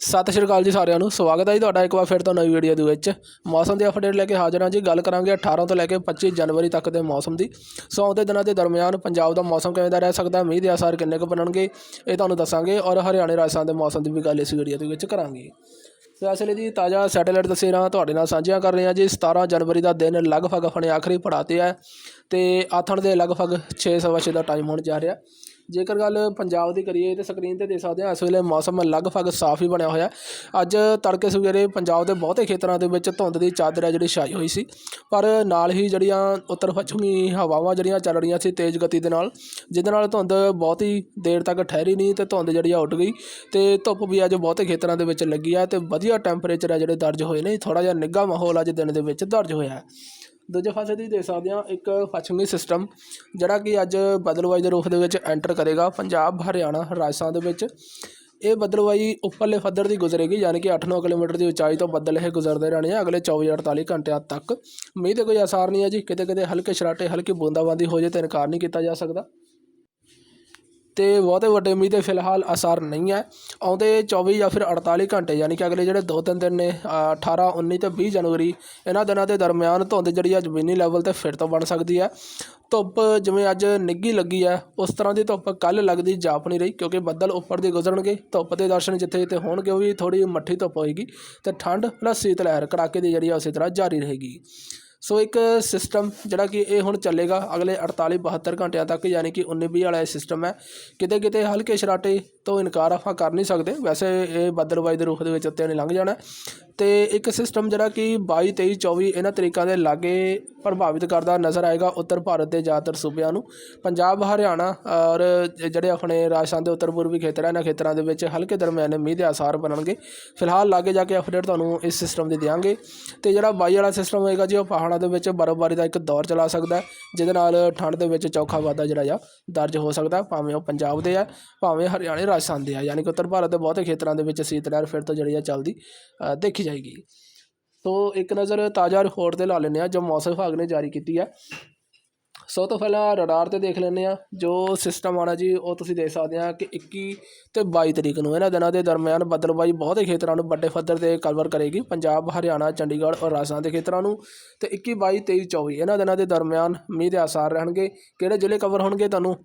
ਸਤਿ ਸ਼੍ਰੀ ਅਕਾਲ ਜੀ ਸਾਰਿਆਂ ਨੂੰ, ਸਵਾਗਤ ਹੈ ਜੀ ਤੁਹਾਡਾ ਇੱਕ ਵਾਰ ਫਿਰ ਤੋਂ ਨਵੀਂ ਵੀਡੀਓ ਦੇ ਵਿੱਚ। ਮੌਸਮ ਦੀ ਅਪਡੇਟ ਲੈ ਕੇ ਹਾਜ਼ਰ ਹਾਂ ਜੀ, ਗੱਲ ਕਰਾਂਗੇ 18 ਤੋਂ ਲੈ ਕੇ 25 ਜਨਵਰੀ ਤੱਕ ਦੇ ਮੌਸਮ ਦੀ। ਸੋ ਆਉਂਦੇ ਦਿਨਾਂ ਦੇ ਦਰਮਿਆਨ ਪੰਜਾਬ ਦਾ ਮੌਸਮ ਕਿਵੇਂ ਦਾ ਰਹਿ ਸਕਦਾ ਮੀਂਹ ਦੇ ਆਸਾਰ ਕਿੰਨੇ ਕੁ ਬਣਨਗੇ, ਇਹ ਤੁਹਾਨੂੰ ਦੱਸਾਂਗੇ ਔਰ ਹਰਿਆਣੇ, ਰਾਜਸਥਾਨ ਦੇ ਮੌਸਮ ਦੀ ਵੀ ਗੱਲ ਇਸ ਵੀਡੀਓ ਦੇ ਵਿੱਚ ਕਰਾਂਗੇ। ਸੋ ਇਸ ਲਈ ਜੀ ਤਾਜ਼ਾ ਸੈਟੇਲਾਈਟ ਤਸਵੀਰਾਂ ਤੁਹਾਡੇ ਨਾਲ ਸਾਂਝੀਆਂ ਕਰ ਰਹੇ ਹਾਂ ਜੀ। 17 ਜਨਵਰੀ ਦਾ ਦਿਨ ਲਗਭਗ ਆਪਣੇ ਆਖਰੀ ਪੜਾਅ 'ਤੇ ਹੈ ਤੇ ਆਥਣ ਦੇ ਲਗਭਗ 6:30 ਦਾ ਟਾਈਮ ਹੋਣ ਜਾ ਰਿਹਾ। ਜੇਕਰ ਗੱਲ ਪੰਜਾਬ ਦੀ ਕਰੀਏ ਤੇ ਸਕਰੀਨ ਤੇ ਦੇਖ ਸਕਦੇ ਹਾਂ ਇਸ ਵੇਲੇ ਮੌਸਮ ਲਗਭਗ ਸਾਫ਼ ਹੀ ਬਣਿਆ ਹੋਇਆ ਅੱਜ ਤੜਕੇ ਸਵੇਰੇ ਪੰਜਾਬ ਦੇ ਬਹੁਤੇ ਖੇਤਰਾਂ ਦੇ ਵਿੱਚ ਧੁੰਦ ਦੀ ਚਾਦਰ ਹੈ ਜਿਹੜੀ ਛਾਈ ਹੋਈ ਸੀ। ਪਰ ਨਾਲ ਹੀ ਜਿਹੜੀਆਂ ਉੱਤਰ ਪੱਛਮੀ ਹਵਾਵਾਂ ਜਿਹੜੀਆਂ ਚੱਲ ਰਹੀਆਂ ਸੀ ਤੇਜ਼ ਗਤੀ ਦੇ ਨਾਲ, ਜਿਹਦੇ ਨਾਲ ਧੁੰਦ ਬਹੁਤ ਹੀ ਦੇਰ ਤੱਕ ਠਹਿਰੀ ਨਹੀਂ ਤੇ ਧੁੰਦ ਜਿਹੜੀ ਆ ਉੱਡ ਗਈ ਤੇ ਧੁੱਪ ਵੀ ਅੱਜ ਬਹੁਤੇ ਖੇਤਰਾਂ ਦੇ ਵਿੱਚ ਲੱਗੀ ਆ ਤੇ ਵਧੀਆ ਟੈਂਪਰੇਚਰ ਹੈ ਜਿਹੜੇ ਦਰਜ ਹੋਏ ਨੇ ਥੋੜਾ ਜਿਹਾ ਨਿੱਘਾ ਮਾਹੌਲ ਅੱਜ ਦਿਨ ਦੇ ਵਿੱਚ ਦਰਜ ਹੋਇਆ ਦੂਜੇ ਪਾਸੇ ਤੁਸੀਂ ਦੇਖ ਸਕਦੇ ਹਾਂ ਇੱਕ ਪੱਛਮੀ ਸਿਸਟਮ ਜਿਹੜਾ ਕਿ ਅੱਜ ਬਦਲਵਾਈ ਦੇ ਰੂਪ ਦੇ ਵਿੱਚ ਐਂਟਰ ਕਰੇਗਾ ਪੰਜਾਬ, ਹਰਿਆਣਾ, ਰਾਜਸਥਾਨ ਦੇ ਵਿੱਚ। ਇਹ ਬਦਲਵਾਈ ਉੱਪਰਲੇ ਪੱਧਰ ਦੀ ਗੁਜ਼ਰੇਗੀ, ਯਾਨੀ ਕਿ 8-9 ਕਿਲੋਮੀਟਰ ਦੀ ਉਚਾਈ ਤੋਂ ਬੱਦਲ ਇਹ ਗੁਜ਼ਰਦੇ ਰਹਿਣੇ ਆ ਅਗਲੇ 24-48 ਘੰਟਿਆਂ ਤੱਕ। ਮੀਂਹ ਦੇ ਕੋਈ ਅਸਾਰ ਨਹੀਂ ਹੈ ਜੀ ਕਿਤੇ ਕਿਤੇ ਹਲਕੇ ਸਰਾਟੇ, ਹਲਕੀ ਬੂੰਦਾਬਾਂਦੀ ਹੋ ਜੇ ਤਾਂ ਇਨਕਾਰ ਨਹੀਂ ਕੀਤਾ ਜਾ ਸਕਦਾ। ਤੇ ਬਹੁਤੇ ਵੱਡੇ ਮੀਂਹ ਦੇ ਫਿਲਹਾਲ ਅਸਰ ਨਹੀਂ ਹੈ। ਆਉਂਦੇ 24 ਜਾਂ ਫਿਰ 48 ਘੰਟੇ ਯਾਨੀ ਕਿ ਅਗਲੇ ਜਿਹੜੇ ਦੋ ਤਿੰਨ ਦਿਨ ਨੇ ਅ, 18 19 ਤੇ 20 ਜਨਵਰੀ ਇਹਨਾਂ ਦਿਨਾਂ ਦੇ ਦਰਮਿਆਨ ਧੁੰਦ ਜਿਹੜੀ ਆ ਜ਼ਮੀਨੀ ਲੈਵਲ ਤੇ ਫਿਰ ਤੋਂ ਬਣ ਸਕਦੀ ਹੈ। ਧੁੱਪ ਜਿਵੇਂ ਅੱਜ ਨਿੱਗੀ ਲੱਗੀ ਹੈ ਉਸ ਤਰ੍ਹਾਂ ਦੀ ਧੁੱਪ ਕੱਲ ਲੱਗਦੀ ਜਾਪ ਨਹੀਂ ਰਹੀ ਕਿਉਂਕਿ ਬੱਦਲ ਉੱਪਰ ਦੀ ਗੁਜ਼ਰਨਗੇ। ਧੁੱਪ ਦੇ ਦਰਸ਼ਨ ਜਿੱਥੇ ਜਿੱਥੇ ਹੋਣਗੇ ਉਹ ਵੀ ਥੋੜੀ ਮੱਠੀ ਧੁੱਪ ਹੋਏਗੀ ਤੇ ਠੰਡ ਪਲੱਸ ਸੀਤ ਲਹਿਰ ਕੜਾਕੇ ਦੀ ਜਿਹੜੀ ਆ ਉਸੇ ਤਰ੍ਹਾਂ ਜਾਰੀ ਰਹੇਗੀ। ਸੋ ਇੱਕ ਸਿਸਟਮ ਜਿਹੜਾ ਕਿ ਇਹ ਹੁਣ ਚੱਲੇਗਾ ਅਗਲੇ 48 72 ਘੰਟਿਆਂ ਤੱਕ, ਯਾਨੀ ਕਿ 19 20 ਵਾਲਾ ਇਹ ਸਿਸਟਮ ਹੈ। ਕਿਤੇ ਕਿਤੇ ਹਲਕੇ ਸ਼ਰਾਟੇ ਤੋਂ ਇਨਕਾਰ ਆਪਾਂ ਕਰ ਨਹੀਂ ਸਕਦੇ। ਵੈਸੇ ਇਹ ਬੱਦਲਵਾਈ ਦੇ ਰੂਪ ਦੇ ਵਿੱਚ ਉੱਤੇ ਨਹੀਂ ਲੰਘ ਜਾਣਾ। ਅਤੇ ਇੱਕ ਸਿਸਟਮ ਜਿਹੜਾ ਕਿ ਬਾਈ ਤੇਈ ਚੌਵੀ ਇਹਨਾਂ ਤਰੀਕਾਂ ਦੇ ਲਾਗੇ ਪ੍ਰਭਾਵਿਤ ਕਰਦਾ ਨਜ਼ਰ ਆਏਗਾ ਉੱਤਰ ਭਾਰਤ ਦੇ ਜ਼ਿਆਦਾਤਰ ਸੂਬਿਆਂ ਨੂੰ। ਪੰਜਾਬ ਹਰਿਆਣਾ ਔਰ ਜਿਹੜੇ ਆਪਣੇ ਰਾਜਸਥਾਨ ਦੇ ਉੱਤਰ ਪੂਰਬੀ ਖੇਤਰ ਹਨ ਇਹਨਾਂ ਖੇਤਰਾਂ ਦੇ ਵਿੱਚ ਹਲਕੇ ਦਰਮਿਆਨੇ ਮੀਂਹ ਦੇ ਆਸਾਰ ਬਣਨਗੇ। ਫਿਲਹਾਲ ਲਾਗੇ ਜਾ ਕੇ ਅਪਡੇਟ ਤੁਹਾਨੂੰ ਇਸ ਸਿਸਟਮ ਦੀ ਦਿਆਂਗੇ। ਤੇ ਜਿਹੜਾ ਬਾਈ ਵਾਲਾ ਸਿਸਟਮ ਹੋਏਗਾ ਜੀ ਉਹ ਪਹਾੜਾਂ ਦੇ ਵਿੱਚ ਬਰਫ਼ਬਾਰੀ ਦਾ ਇੱਕ ਦੌਰ ਚਲਾ ਸਕਦਾ ਜਿਹਦੇ ਨਾਲ ਠੰਡ ਦੇ ਵਿੱਚ ਚੌਖਾ ਵਾਧਾ ਜਿਹੜਾ ਆ ਦਰਜ ਹੋ ਸਕਦਾ ਭਾਵੇਂ ਉਹ ਪੰਜਾਬ ਦੇ ਆ ਭਾਵੇਂ ਹਰਿਆਣੇ ਰਾਜਸਥਾਨ ਦੇ ਆ ਯਾਨੀ ਕਿ ਉੱਤਰ ਭਾਰਤ ਦੇ ਬਹੁਤੇ ਖੇਤਰਾਂ ਦੇ ਵਿੱਚ ਸੀਤ ਲਹਿਰ ਫਿਰ ਤੋਂ ਜਿਹੜੀ ਆ ਚੱਲਦੀ। ਅ, ਦੇਖੀ ਜਾਏਗੀ। ਸੋ ਇੱਕ ਨਜ਼ਰ ਤਾਜ਼ਾ ਰਿਪੋਰਟ ਤੇ ਲਾ ਲੈਂਦੇ ਆ ਜੋ ਮੌਸਮ ਵਿਭਾਗ ਨੇ ਜਾਰੀ ਕੀਤੀ ਹੈ। ਸਭ ਤੋਂ ਪਹਿਲਾਂ ਰਡਾਰ ਤੇ ਦੇਖ ਲੈਂਦੇ ਆ ਜੋ ਸਿਸਟਮ ਆਣਾ ਜੀ, ਉਹ ਤੁਸੀਂ ਦੇਖ ਸਕਦੇ ਆ ਕਿ 21 ਤੇ 22 ਤਰੀਕ ਨੂੰ ਇਹਨਾਂ ਦਿਨਾਂ ਦੇ ਦਰਮਿਆਨ ਬੱਦਲਬਾਈ ਬਹੁਤੇ ਖੇਤਰਾਂ ਨੂੰ ਵੱਡੇ ਪੱਧਰ ਤੇ ਕਵਰ ਕਰੇਗੀ। ਪੰਜਾਬ, ਹਰਿਆਣਾ, ਚੰਡੀਗੜ੍ਹ ਔਰ ਰਾਜਸਥਾਨ ਦੇ ਖੇਤਰਾਂ ਨੂੰ। ਤੇ 21 22 23 24 ਇਹਨਾਂ ਦਿਨਾਂ ਦੇ ਦਰਮਿਆਨ ਮੀਂਹ ਦੇ ਆਸਾਰ ਰਹਿਣਗੇ। ਕਿਹੜੇ ਜ਼ਿਲ੍ਹੇ ਕਵਰ ਹੋਣਗੇ ਤੁਹਾਨੂੰ?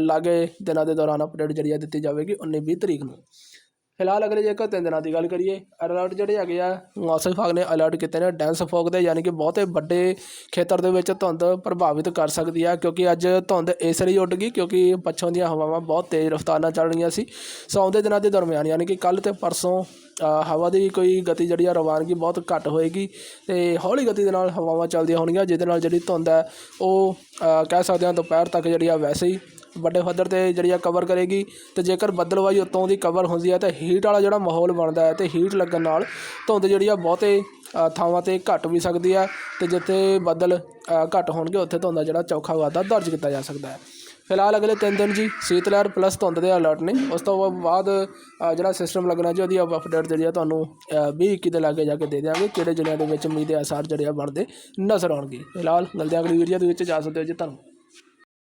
ਲਾਗੇ ਦਿਨਾਂ ਦੇ ਦੌਰਾਨ ਅਪਡੇਟ ਜਿਹੜੀ ਆ ਦਿੱਤੀ ਜਾਵੇਗੀ 19 20 ਤਰੀਕ ਨੂੰ। ਫਿਲਹਾਲ ਅਗਲੇ ਜੇਕਰ ਤਿੰਨ ਦਿਨਾਂ ਦੀ ਗੱਲ ਕਰੀਏ ਅਲਰਟ ਜਿਹੜੇ ਹੈਗੇ ਆ, ਮੌਸਮ ਵਿਭਾਗ ਨੇ ਅਲਰਟ ਕੀਤੇ ਨੇ ਡੈਂਸ ਫੋਗ ਦੇ ਯਾਨੀ ਕਿ ਬਹੁਤੇ ਵੱਡੇ ਖੇਤਰ ਦੇ ਵਿੱਚ ਧੁੰਦ ਪ੍ਰਭਾਵਿਤ ਕਰ ਸਕਦੀ ਆ, ਕਿਉਂਕਿ ਅੱਜ ਧੁੰਦ ਇਸ ਲਈ ਉੱਡ ਗਈ, ਕਿਉਂਕਿ ਪੱਛੋਂ ਦੀਆਂ ਹਵਾਵਾਂ ਬਹੁਤ ਤੇਜ਼ ਰਫ਼ਤਾਰ ਨਾਲ ਚੱਲ ਰਹੀਆਂ ਸੀ। ਸੋ ਆਉਂਦੇ ਦਿਨਾਂ ਦੇ ਦਰਮਿਆਨ ਯਾਨੀ ਕਿ ਕੱਲ ਤੇ ਪਰਸੋਂ ਹਵਾ ਦੀ ਕੋਈ ਗਤੀ ਜਿਹੜੀ ਆ, ਰਵਾਨਗੀ ਬਹੁਤ ਘੱਟ ਹੋਏਗੀ ਤੇ ਹੌਲੀ ਗਤੀ ਦੇ ਨਾਲ ਹਵਾਵਾਂ ਚੱਲਦੀਆਂ ਹੋਣਗੀਆਂ, ਜਿਹਦੇ ਨਾਲ ਜਿਹੜੀ ਧੁੰਦ ਹੈ ਉਹ ਕਹਿ ਸਕਦੇ ਹਾਂ ਦੁਪਹਿਰ ਤੱਕ ਜਿਹੜੀ ਆ, ਵੈਸੇ ਹੀ ਵੱਡੇ ਪੱਧਰ ਤੇ ਜਿਹੜੀ ਆ ਕਵਰ ਕਰੇਗੀ ਤੇ ਜੇਕਰ ਬੱਦਲਵਾਈ ਉੱਤੋਂ ਦੀ ਕਵਰ ਹੁੰਦੀ ਹੈ ਤਾਂ ਹੀਟ ਵਾਲਾ ਜਿਹੜਾ ਮਾਹੌਲ ਬਣਦਾ ਹੈ ਤੇ ਹੀਟ ਲੱਗਣ ਨਾਲ ਧੁੰਦ ਜਿਹੜੀ ਆ ਬਹੁਤੇ ਥਾਵਾਂ ਤੇ ਘਟ ਵੀ ਸਕਦੀ ਹੈ ਤੇ ਜਿੱਥੇ ਬੱਦਲ ਅ, ਘੱਟ ਹੋਣਗੇ ਉੱਥੇ ਧੁੰਦ ਦਾ ਜਿਹੜਾ ਚੌਖਾ ਵਾਧਾ ਦਰਜ ਕੀਤਾ ਜਾ ਸਕਦਾ ਹੈ। ਫਿਲਹਾਲ ਅਗਲੇ 3 ਦਿਨ ਜੀ ਸੀਤ ਲਹਿਰ ਪਲੱਸ ਧੁੰਦ ਦੇ ਅਲਰਟ ਨੇ। ਉਸ ਤੋਂ ਬਾਅਦ ਜਿਹੜਾ ਸਿਸਟਮ ਲੱਗਣਾ ਜੀ ਉਹਦੀ ਅਪਡੇਟ ਜਿਹੜੀ ਆ ਤੁਹਾਨੂੰ 20 21 ਦੇ ਲਾਗੇ ਜਾ ਕੇ ਦੇ ਦਿਆਂਗੇ ਕਿਹੜੇ ਜ਼ਿਲ੍ਹਿਆਂ ਦੇ ਵਿੱਚ ਮੀਂਹ ਦੇ ਆਸਾਰ ਜਿਹੜੇ ਆ ਬਣਦੇ ਨਜ਼ਰ ਆਉਣਗੇ। ਫਿਲਹਾਲ ਮਿਲਦੇ ਅਗਲੀ ਵੀਡੀਓ ਦੇ ਵਿੱਚ। ਜਾ ਸਕਦੇ ਹੋ ਜੀ ਤੁਹਾਨੂੰ